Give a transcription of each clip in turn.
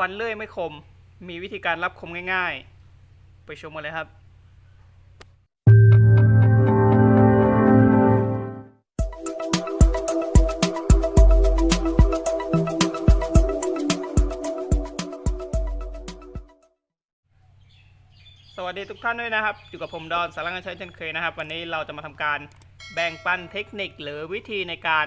ฟันเลื่อยไม่คม มีวิธีการรับคมง่ายๆ ไปชมกันเลยครับ สวัสดีทุกท่านด้วยนะครับ อยู่กับผมดอนสารังานใช้เช่นเคยนะครับ วันนี้เราจะมาทำการแบ่งปันเทคนิคหรือวิธีในการ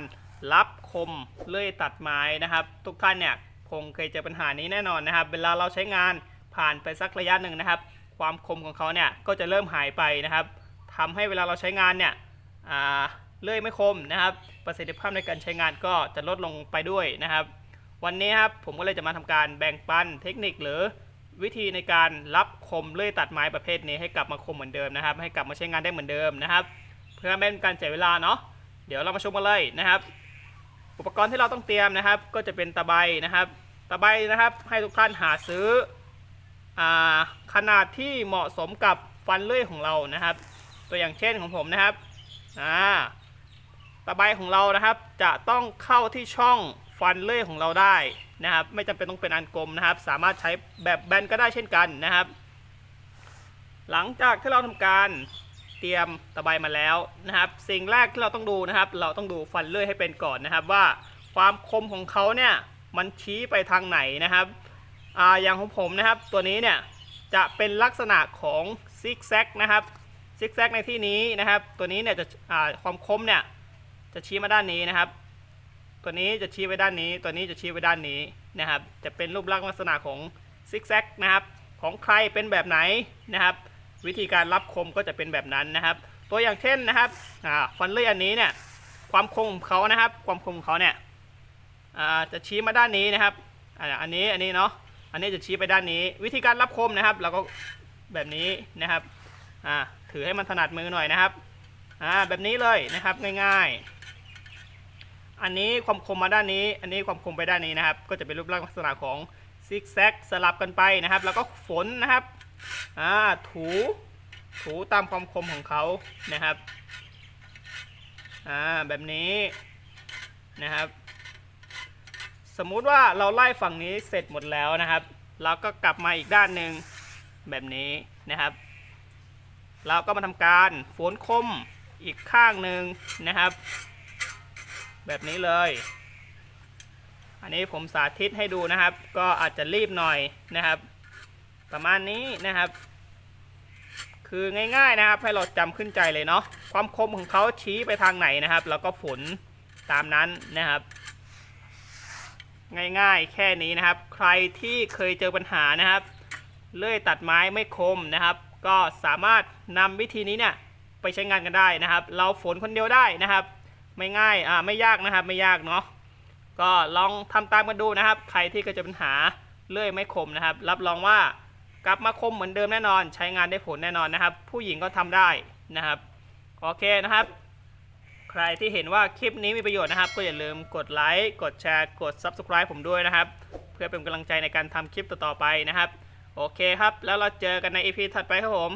รับคมเลื่อยตัดไม้นะครับ ทุกท่านเนี่ย คงเคยเจอปัญหานี้แน่นอนนะครับ เวลาเราใช้งานผ่านไปสักระยะหนึ่งนะครับ ความคมของเขาเนี่ยก็จะเริ่มหายไปนะครับทำให้เวลาเราใช้งานเนี่ยเลื่อยไม่คมนะครับ ประสิทธิภาพในการใช้งานก็จะลดลงไปด้วยนะครับ วันนี้ครับผมก็เลยจะมาทำการแบ่งปันเทคนิคหรือวิธีในการรับคมเลื่อยตัดไม้ประเภทนี้ให้กลับมาคมเหมือนเดิมนะครับ ให้กลับมาใช้งานได้เหมือนเดิมนะครับ เพื่อไม่เป็นการเสียเวลาเนาะเดี๋ยวเรามาชมกันเลยนะครับ อุปกรณ์ที่เราต้องเตรียมนะครับ ก็จะเป็นตะไบนะครับ ตะไบนะครับให้ทุกท่านหาซื้ออขนาดที่เหมาะสมกับฟันเลื่อยของเรานะครับ ตัวอย่างเช่นของผมนะครับอ่าตะไบของเรานะครับจะต้องเข้าที่ช่องฟันเลื่อยของเราได้นะครับ ไม่จำเป็นต้องเป็นอันกลมนะครับ สามารถใช้แบบแบนก็ได้เช่นกันนะครับ หลังจากที่เราทำการเตรียมตะไบมาแล้วนะครับ สิ่งแรกที่เราต้องดูนะครับ เราต้องดูฟันเลื่อยให้เป็นก่อนนะครับ ว่าความคมของเขาเนี่ย มันชี้ไปทางไหนนะครับอ่าอย่างของผมนะครับ ตัวนี้เนี่ยจะเป็นลักษณะของซิกแซกนะครับซิกแซกในที่นี้นะครับ ตัวนี้เนี่ยจะอ่าความคมเนี่ยจะชี้มาด้านนี้นะครับ ตัวนี้จะชี้ไปด้านนี้ ตัวนี้จะชี้ไปด้านนี้นะครับ จะเป็นรูปลักษณะของซิกแซกนะครับของใครเป็นแบบไหนนะครับ วิธีการรับคมก็จะเป็นแบบนั้นนะครับ ตัวอย่างเช่นนะครับฟันเลื่อยอันนี้เนี่ยความคมของเขานะครับ ความคมของเขาเนี่ย จะชี้มาด้านนี้นะครับอันนี้อันนี้เนาะอันนี้จะชี้ไปด้านนี้ วิธีการรับคมนะครับเราก็แบบนี้นะครับถือให้มันถนัดมือหน่อยนะครับแบบนี้เลยนะครับง่ายๆ อันนี้ความคมมาด้านนี้ อันนี้ความคมไปด้านนี้นะครับ ก็จะเป็นรูปร่างลักษณะของซิกแซกสลับกันไปนะครับ แล้วก็ฝนนะครับถูถูตามความคมของเขานะครับแบบนี้นะครับ สมมุติว่าเราไล่ฝั่งนี้เสร็จหมดแล้วนะครับเราก็กลับมาอีกด้านหนึ่งแบบนี้นะครับ เราก็มาทำการฝนคมอีกข้างหนึ่งนะครับ แบบนี้เลย อันนี้ผมสาธิตให้ดูนะครับ ก็อาจจะรีบหน่อยนะครับ ประมาณนี้นะครับ คือง่ายๆนะครับให้เราจำขึ้นใจเลยเนาะความคมของเขาชี้ไปทางไหนนะครับ แล้วก็ฝนตามนั้นนะครับ ง่ายๆ แค่นี้นะครับ ใครที่เคยเจอปัญหานะครับ เลื่อยตัดไม้ไม่คมนะครับ ก็สามารถนำวิธีนี้เนี่ยไปใช้งานกันได้นะครับ เราฝนคนเดียวได้นะครับ ไม่ง่ายอ่าไม่ยากนะครับ ไม่ยากเนาะก็ลองทำตามกันดูนะครับ ใครที่เคยเจอปัญหาเลื่อยไม่คมนะครับ รับรองว่ากลับมาคมเหมือนเดิมแน่นอน ใช้งานได้ผลแน่นอนนะครับ ผู้หญิงก็ทำได้นะครับโอเคนะครับ ใครที่เห็นว่าคลิปนี้มีประโยชน์นะครับ ก็อย่าลืมกดไลค์กดแชร์กด Subscribe ผมด้วยนะครับ เพื่อเป็นกำลังใจในการทำคลิปต่อๆไปนะครับ โอเคครับ แล้วเราเจอกันใน EP ถัดไปครับผม